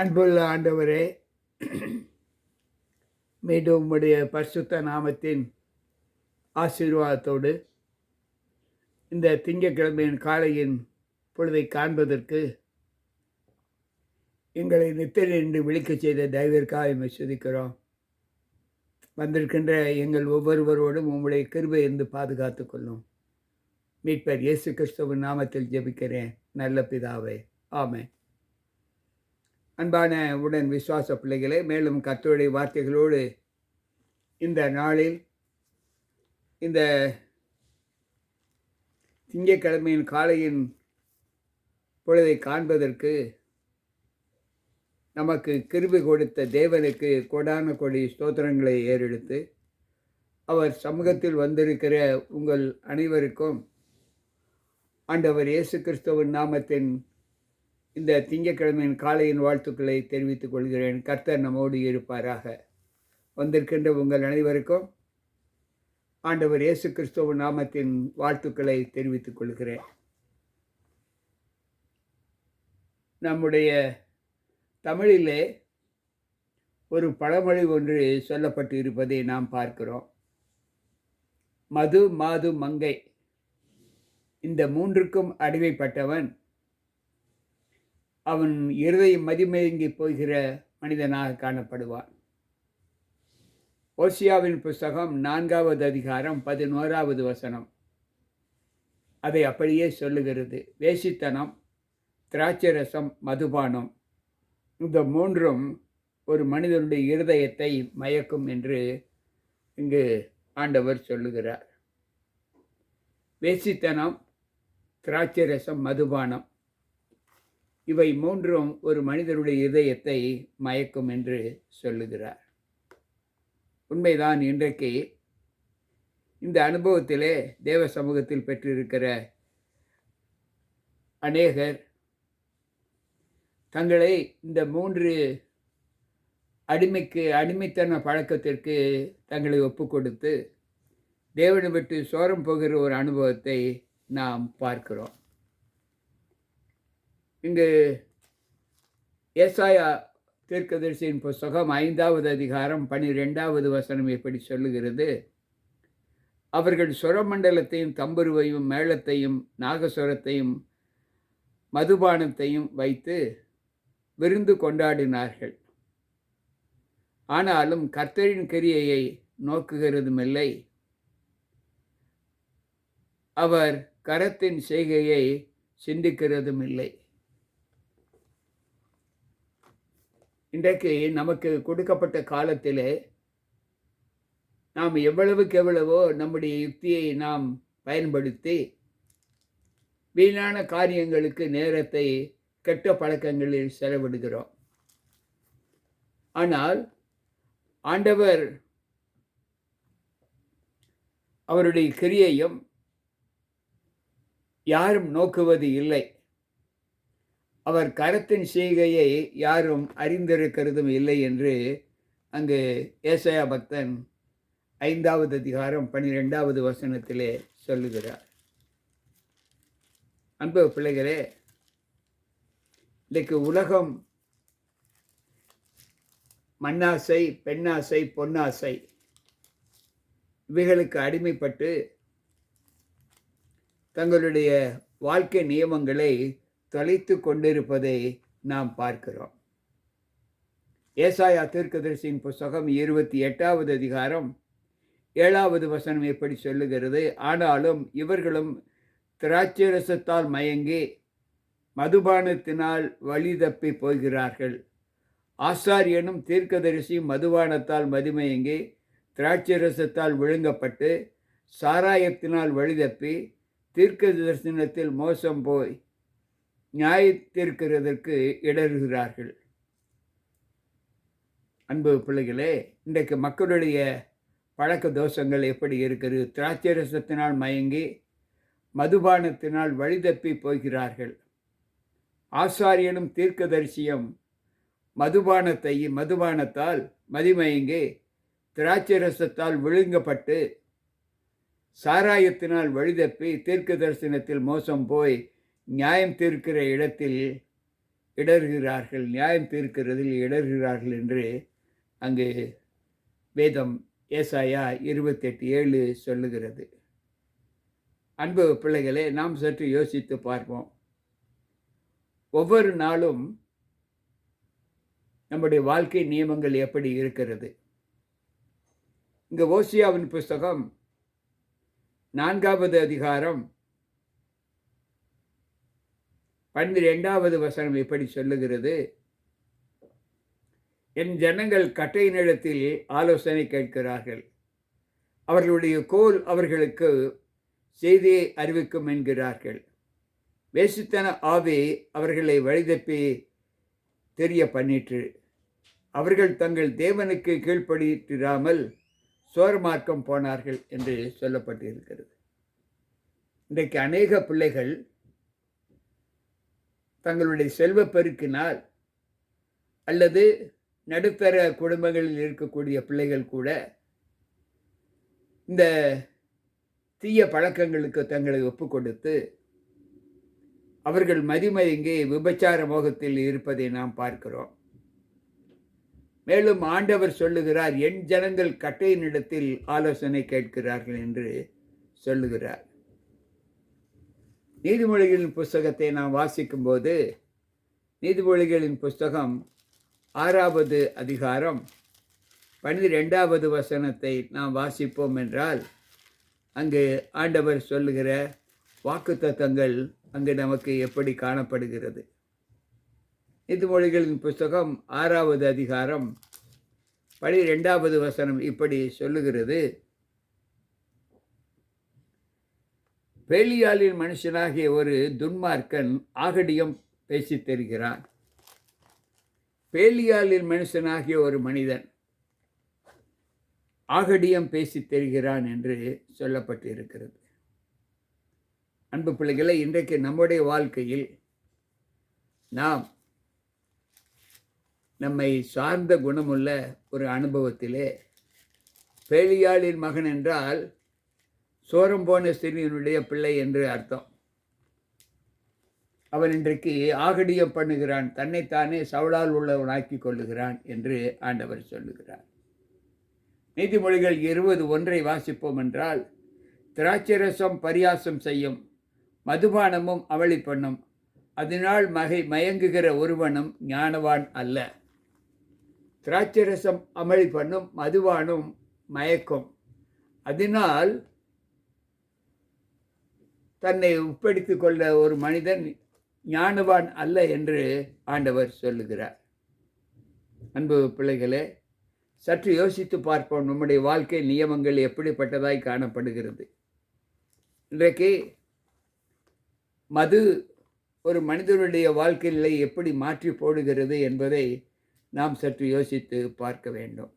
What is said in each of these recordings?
அன்புள்ள ஆண்டவரே மீண்டும் உம்முடைய பரிசுத்த நாமத்தின் ஆசீர்வாதத்தோடு இந்த திங்கட்கிழமையின் காலையின் பொழுதை காண்பதற்கு எங்களை நித்திரை என்று விழிக்கச் செய்த தயவிற்காக எம்மை சுதிக்கிறோம். வந்திருக்கின்ற எங்கள் ஒவ்வொருவரோடும் உங்களுடைய கிருபை இருந்து பாதுகாத்து கொள்ளும். மீட்பர் இயேசு கிறிஸ்துவின் நாமத்தில் ஜெபிக்கிறேன். நல்ல பிதாவே. ஆமே அன்பான உடன் விசுவாச பிள்ளைகளே மேலும் கத்தோடைய வார்த்தைகளோடு இந்த நாளில் இந்த திங்கட்கிழமையின் காலையின் பொழுதை காண்பதற்கு நமக்கு கிருபி கொடுத்த தேவனுக்கு கொடான கொடி ஸ்தோத்திரங்களை ஏறெடுத்து அவர் சமூகத்தில் வந்திருக்கிற உங்கள் அனைவருக்கும் ஆண்டவர் இயேசு கிறிஸ்துவின் நாமத்தின் இந்த திங்கக்கிழமையின் காலையின் வாழ்த்துக்களை தெரிவித்துக் கொள்கிறேன். கர்த்தர் நம்மோடு இருப்பாராக. வந்திருக்கின்ற உங்கள் அனைவருக்கும் ஆண்டவர் இயேசு கிறிஸ்துவ நாமத்தின் வாழ்த்துக்களை தெரிவித்துக் கொள்கிறேன். நம்முடைய தமிழிலே ஒரு பழமொழி ஒன்று சொல்லப்பட்டு இருப்பதை நாம் பார்க்கிறோம். மது மாது மங்கை. இந்த மூன்றுக்கும் அடிமைப்பட்டவன் அவன் இருதயம் மதிமயங்கி போகிற மனிதனாக காணப்படுவான். ஓசியாவின் புஸ்தகம் நான்காவது அதிகாரம் பதினோராவது வசனம். அதை அப்படியே சொல்லுகிறது. வேசித்தனம் திராட்சரசம் மதுபானம். இந்த மூன்றும் ஒரு மனிதனுடைய இருதயத்தை மயக்கும் என்று இங்கு ஆண்டவர் சொல்லுகிறார். வேசித்தனம் திராட்சரசம் மதுபானம். இவை மூன்றும் ஒரு மனிதனுடைய இதயத்தை மயக்கும் என்று சொல்லுகிறார். உண்மைதான் இன்றைக்கு இந்த அனுபவத்திலே தேவ சமூகத்தில் பெற்றிருக்கிற அநேகர் தங்களை இந்த மூன்று அடிமைக்கு அடிமைத்தன பழக்கத்திற்கு தங்களை ஒப்பு கொடுத்து தேவனை விட்டு சோரம் போகிற ஒரு அனுபவத்தை நாம் பார்க்கிறோம். இங்கு ஏசாயா தீர்க்கதரிசியின் புஸ்தகம் ஐந்தாவது அதிகாரம் பனிரெண்டாவது வசனம் எப்படி சொல்லுகிறது. அவர்கள் சுரமண்டலத்தையும் தம்புருவையும் மேளத்தையும் நாகசுரத்தையும் மதுபானத்தையும் வைத்து விருந்து கொண்டாடினார்கள். ஆனாலும் கர்த்தரின் கிரியையை நோக்குகிறதுமில்லை. அவர் கரத்தின் செய்கையை சிந்திக்கிறதும் இல்லை இன்றைக்கு நமக்கு கொடுக்கப்பட்ட காலத்திலே நாம் எவ்வளவுக்கு எவ்வளவோ நம்முடைய யுக்தியை நாம் பயன்படுத்தி வீணான காரியங்களுக்கு நேரத்தை கெட்ட பழக்கங்களில் செலவிடுகிறோம். ஆனால் ஆண்டவர் அவருடைய கிரியையும் யாரும் நோக்குவது இல்லை. அவர் கரத்தின் செய்கையை யாரும் அறிந்திருக்கிறதும் இல்லை என்று அங்கு ஏசையா பக்தன் ஐந்தாவது அதிகாரம் பன்னிரெண்டாவது வசனத்திலே சொல்லுகிறார். அன்பு பிள்ளைகளே இன்றைக்கு உலகம் மண்ணாசை பெண்ணாசை பொன்னாசை இவைகளுக்கு அடிமைப்பட்டு தங்களுடைய வாழ்க்கை நியமங்களை தொலைத்து கொண்டிருப்பதை நாம் பார்க்கிறோம். ஏசாயா தீர்க்கதரிசியின் புஸ்தகம் இருபத்தி எட்டாவது அதிகாரம் ஏழாவது வசனம் எப்படி சொல்லுகிறது? ஆனாலும் இவர்களும் திராட்சரசத்தால் மயங்கி மதுபானத்தினால் வழி தப்பி போகிறார்கள். ஆசாரியனும் தீர்க்கதரிசி மதுபானத்தால் மதுமயங்கி திராட்சரசத்தால் விழுங்கப்பட்டு சாராயத்தினால் வழிதப்பி தீர்க்க தரிசனத்தில் மோசம் போய் நியாயத்திருக்கிறதற்கு இடறுகிறார்கள். அன்பு பிள்ளைகளே இன்றைக்கு மக்களுடைய பழக்க தோஷங்கள் எப்படி இருக்கிறது? திராட்சரசத்தினால் மயங்கி மதுபானத்தினால் வழிதப்பி போகிறார்கள். ஆசாரியனும் தீர்க்கதரிசியும் மதுபானத்தை மதுபானத்தால் மதிமயங்கி திராட்சரசத்தால் விழுங்கப்பட்டு சாராயத்தினால் வழிதப்பி தீர்க்க தரிசனத்தில் மோசம் போய் நியாயம் தீர்க்கிற இடத்தில் இடர்கிறார்கள் நியாயம் தீர்க்கிறதில் இடர்கிறார்கள் என்று அங்கு வேதம் ஏசாயா இருபத்தெட்டு ஏழு சொல்லுகிறது. அன்பு பிள்ளைகளே நாம் சற்று யோசித்து பார்ப்போம். ஒவ்வொரு நாளும் நம்முடைய வாழ்க்கை நியமங்கள் எப்படி இருக்கிறது? இங்கே ஓசியாவின் புஸ்தகம் நான்காவது அதிகாரம் பன்னிரெண்டாவது வசனம் இப்படி சொல்லுகிறது. என் ஜனங்கள் கட்டை நிலத்தில் ஆலோசனை கேட்கிறார்கள். அவர்களுடைய கோல் அவர்களுக்கு செய்தியை அறிவிக்கும் என்கிறார்கள். வேசித்தன ஆவி அவர்களை வழிதப்பி தெரிய பண்ணிற்று. அவர்கள் தங்கள் தேவனுக்கு கீழ்ப்படியிராமல் சோர்மார்க்கம் போனார்கள் என்று சொல்லப்பட்டிருக்கிறது. இன்றைக்கு அநேக பிள்ளைகள் தங்களுடைய செல்வ பெருக்கினால் அல்லது நடுத்தர குடும்பங்களில் இருக்கக்கூடிய பிள்ளைகள் கூட இந்த தீய பழக்கங்களுக்கு தங்களை ஒப்பு கொடுத்து அவர்கள் மதிமயங்கி விபச்சார மோகத்தில் இருப்பதை நாம் பார்க்கிறோம். மேலும் ஆண்டவர் சொல்லுகிறார் என் ஜனங்கள் கட்டையினிடத்தில் ஆலோசனை கேட்கிறார்கள் என்று சொல்லுகிறார். நீதிமொழிகளின் புஸ்தகத்தை நாம் வாசிக்கும்போது நீதிமொழிகளின் புஸ்தகம் ஆறாவது அதிகாரம் பன்னிரெண்டாவது வசனத்தை நாம் வாசிப்போம் என்றால் அங்கு ஆண்டவர் சொல்லுகிற வாக்கு தத்தங்கள் அங்கு நமக்கு எப்படி காணப்படுகிறது? நீதிமொழிகளின் புஸ்தகம் ஆறாவது அதிகாரம் பனிரெண்டாவது வசனம் இப்படி சொல்லுகிறது. பேலியாலின் மனுஷனாகிய ஒரு துன்மார்க்கன் ஆகடியம் பேசித் தருகிறான். பேலியாலின் மனுஷனாகிய ஒரு மனிதன் ஆகடியம் பேசி தருகிறான் என்று சொல்லப்பட்டிருக்கிறது. அன்பு பிள்ளைகளை இன்றைக்கு நம்முடைய வாழ்க்கையில் நாம் நம்மை சார்ந்த குணமுள்ள ஒரு அனுபவத்திலே பேலியாளின் மகன் என்றால் சோரம் போன சிறியனுடைய பிள்ளை என்று அர்த்தம். அவன் இன்றைக்கு ஆகடியம் பண்ணுகிறான் தன்னைத்தானே சவளால் உள்ளவனாக்கி கொள்ளுகிறான் என்று ஆண்டவர் சொல்லுகிறார். நீதிமொழிகள் இருபது ஒன்றை வாசிப்போம் என்றால் திராட்சரசம் பரியாசம் செய்யும் மதுபானமும் அவளி பண்ணும் அதனால் மகை மயங்குகிற ஒருவனும் ஞானவான் அல்ல. திராட்சரசம் அமளி பண்ணும் மதுவானும் மயக்கும் அதனால் தன்னை உட்படுத்தி கொள்ள ஒரு மனிதன் ஞானவான் அல்ல என்று ஆண்டவர் சொல்லுகிறார். அன்பு பிள்ளைகளே சற்று யோசித்து பார்ப்போம் நம்முடைய வாழ்க்கை நியமங்கள் எப்படிப்பட்டதாய் காணப்படுகிறது. இன்றைக்கு மது ஒரு மனிதனுடைய வாழ்க்கை நிலை எப்படி மாற்றி போடுகிறது என்பதை நாம் சற்று யோசித்து பார்க்க வேண்டும்.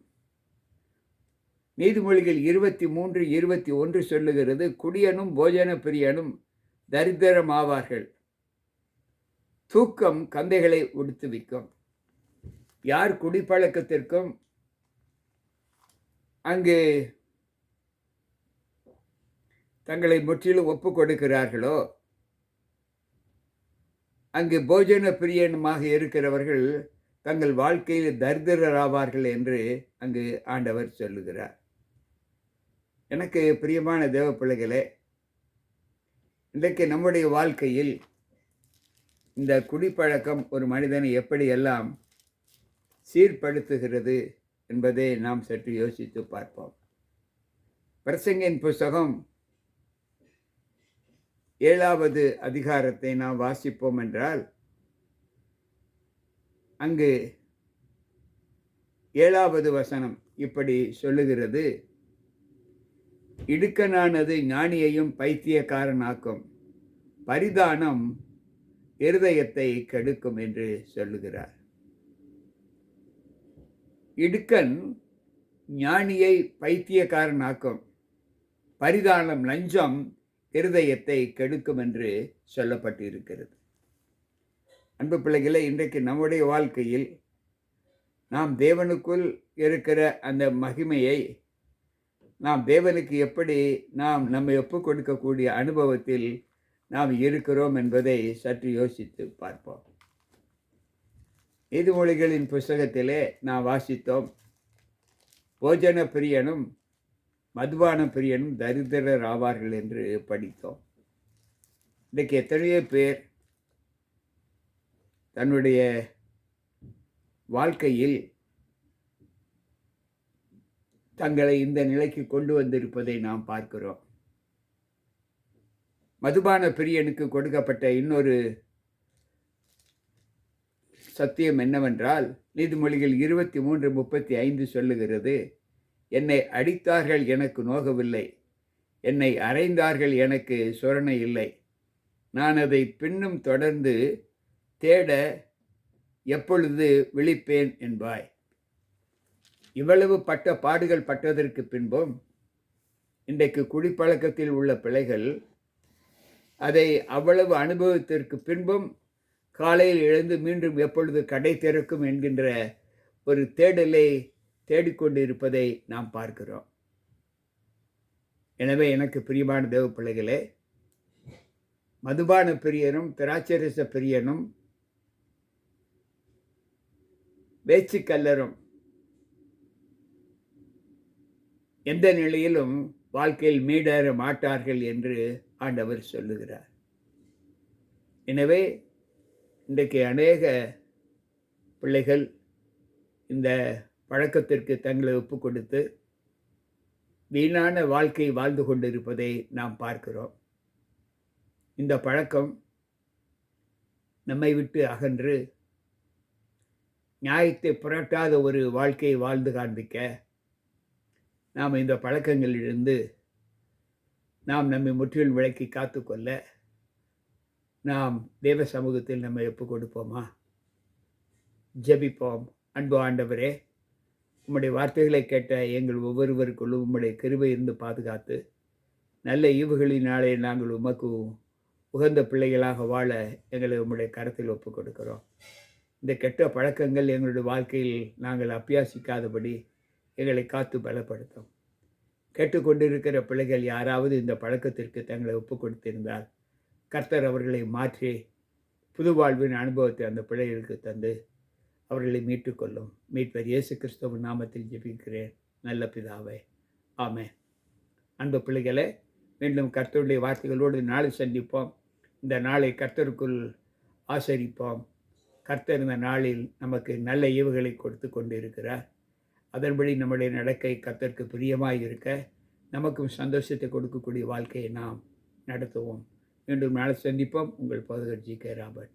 நீதிமொழிகள் இருபத்தி மூன்று இருபத்தி ஒன்று சொல்லுகிறது குடியனும் போஜன பிரியனும் தரித்திரமாவார்கள். தூக்கம் கந்தைகளை உடுத்துவிக்கும் யார் குடிப்பழக்கத்திற்கும் அங்கு தங்களை முற்றிலும் ஒப்பு கொடுக்கிறார்களோ அங்கு போஜன பிரியனுமாக இருக்கிறவர்கள் தங்கள் வாழ்க்கையில் தரித்திரராவார்கள் என்று அங்கு ஆண்டவர் சொல்லுகிறார். எனக்கு பிரியமான தேவ பிள்ளைகளே இன்றைக்கு நம்முடைய வாழ்க்கையில் இந்த குடிப்பழக்கம் ஒரு மனிதனை எப்படியெல்லாம் சீர்படுத்துகிறது என்பதை நாம் சற்று யோசித்து பார்ப்போம். பிரசங்கின் புஸ்தகம் ஏழாவது அதிகாரத்தை நாம் வாசிப்போம் என்றால் அங்கு ஏழாவது வசனம் இப்படி சொல்லுகிறது. இடுக்கனானது ஞானியையும் பைத்தியக்காரனாக்கும். பரிதானம் இருதயத்தை கெடுக்கும் என்று சொல்லுகிறார். இடுக்கன் ஞானியை பைத்தியக்காரனாக்கும். பரிதானம் லஞ்சம் இருதயத்தை கெடுக்கும் என்று சொல்லப்பட்டிருக்கிறது. அன்பு பிள்ளைகளை இன்றைக்கு நம்முடைய வாழ்க்கையில் நாம் தேவனுக்குள் இருக்கிற அந்த மகிமையை நாம் தேவனுக்கு எப்படி நாம் நம்மை ஒப்புக்கொடுக்கக்கூடிய அனுபவத்தில் நாம் இருக்கிறோம் என்பதை சற்று யோசித்து பார்ப்போம். நீதிமொழிகளின் புஸ்தகத்திலே நாம் வாசித்தோம் போஜன பிரியனும் மதுபான பிரியனும் தரித்திரர் ஆவார்கள் என்று படித்தோம். இன்றைக்கு எத்தனையோ பேர் தன்னுடைய வாழ்க்கையில் தங்களை இந்த நிலைக்கு கொண்டு வந்திருப்பதை நாம் பார்க்கிறோம். மதுபான பிரியனுக்கு கொடுக்கப்பட்ட இன்னொரு சத்தியம் என்னவென்றால் நீதிமொழிகள் இருபத்தி மூன்று முப்பத்தி ஐந்து சொல்லுகிறது என்னை அடித்தார்கள் எனக்கு நோகவில்லை என்னை அறைந்தார்கள் எனக்கு சொரணை இல்லை. நான் அதை பின்னும் தொடர்ந்து தேட எப்பொழுது விழிப்பேன் என்பாய். இவ்வளவு பட்ட பாடுகள் பட்டதற்கு பின்பும் இன்றைக்கு குடிப்பழக்கத்தில் உள்ள பிள்ளைகள் அதை அவ்வளவு அனுபவத்திற்கு பின்பும் காலையில் எழுந்து மீண்டும் எப்பொழுது கடை திறக்கும் என்கின்ற ஒரு தேடலை தேடிக்கொண்டு இருப்பதை நாம் பார்க்கிறோம். எனவே எனக்கு பிரியமான தேவ பிள்ளைகளே மதுபான பிரியனும் திராட்சரச பிரியனும் வேச்சுக்கல்லரும் எந்த நிலையிலும் வாழ்க்கையில் மீடேற மாட்டார்கள் என்று ஆண்டவர் சொல்லுகிறார். எனவே இன்றைக்கு அநேக பிள்ளைகள் இந்த பழக்கத்திற்கு தங்களை ஒப்பு கொடுத்து வீணான வாழ்க்கை வாழ்ந்து கொண்டிருப்பதை நாம் பார்க்கிறோம். இந்த பழக்கம் நம்மை விட்டு அகன்று நியாயத்தை புரட்டாத ஒரு வாழ்க்கையை வாழ்ந்து காண்பிக்க நாம் இந்த பழக்கங்களிலிருந்து நாம் நம்மை முற்றிலும் விளக்கி காத்துக்கொள்ள நாம் தேவ சமூகத்தில் நம்ம ஒப்பு கொடுப்போமா ஜெபிப்போம். அன்பு ஆண்டவரே உம்முடைய வார்த்தைகளை கேட்ட எங்கள் ஒவ்வொருவருக்குள்ளும் உம்முடைய கிருபை இருந்து பாதுகாத்து நல்ல ஈவுகளினாலே நாங்கள் உமக்கு உகந்த பிள்ளைகளாக வாழ எங்களை உம்முடைய கரத்தில் ஒப்பு கொடுக்கிறோம் இந்த கெட்ட பழக்கங்கள் எங்களுடைய வாழ்க்கையில் நாங்கள் அபியாசிக்காதபடி எங்களை காத்து பலப்படுத்தும். கேட்டுக்கொண்டிருக்கிற பிள்ளைகள் யாராவது இந்த பழக்கத்திற்கு தங்களை ஒப்பு கொடுத்திருந்தால் கர்த்தர் அவர்களை மாற்றி புது வாழ்வின் அனுபவத்தை அந்த பிள்ளைகளுக்கு தந்து அவர்களை மீட்டுக்கொள்ளும். மீட்பர் இயேசு கிறிஸ்தவ நாமத்தில் ஜெபிக்கிறேன். நல்ல பிதாவே. ஆமே அன்பு பிள்ளைகளை மீண்டும் கர்த்தருடைய வார்த்தைகளோடு நாளை சந்திப்போம். இந்த நாளை கர்த்தருக்குள் ஆசரிப்போம். கர்த்தர் இந்த நாளில் நமக்கு நல்ல ஈவுகளை கொடுத்து கொண்டு இருக்கிறார் அதன்படி நம்முடைய நடக்கை கத்தற்கு பிரியமாக இருக்க நமக்கும் சந்தோஷத்தை கொடுக்கக்கூடிய வாழ்க்கையை நாம் நடத்துவோம். மீண்டும் நாளை சந்திப்போம். உங்கள் பகுதர் ஜி கே ராபர்ட்.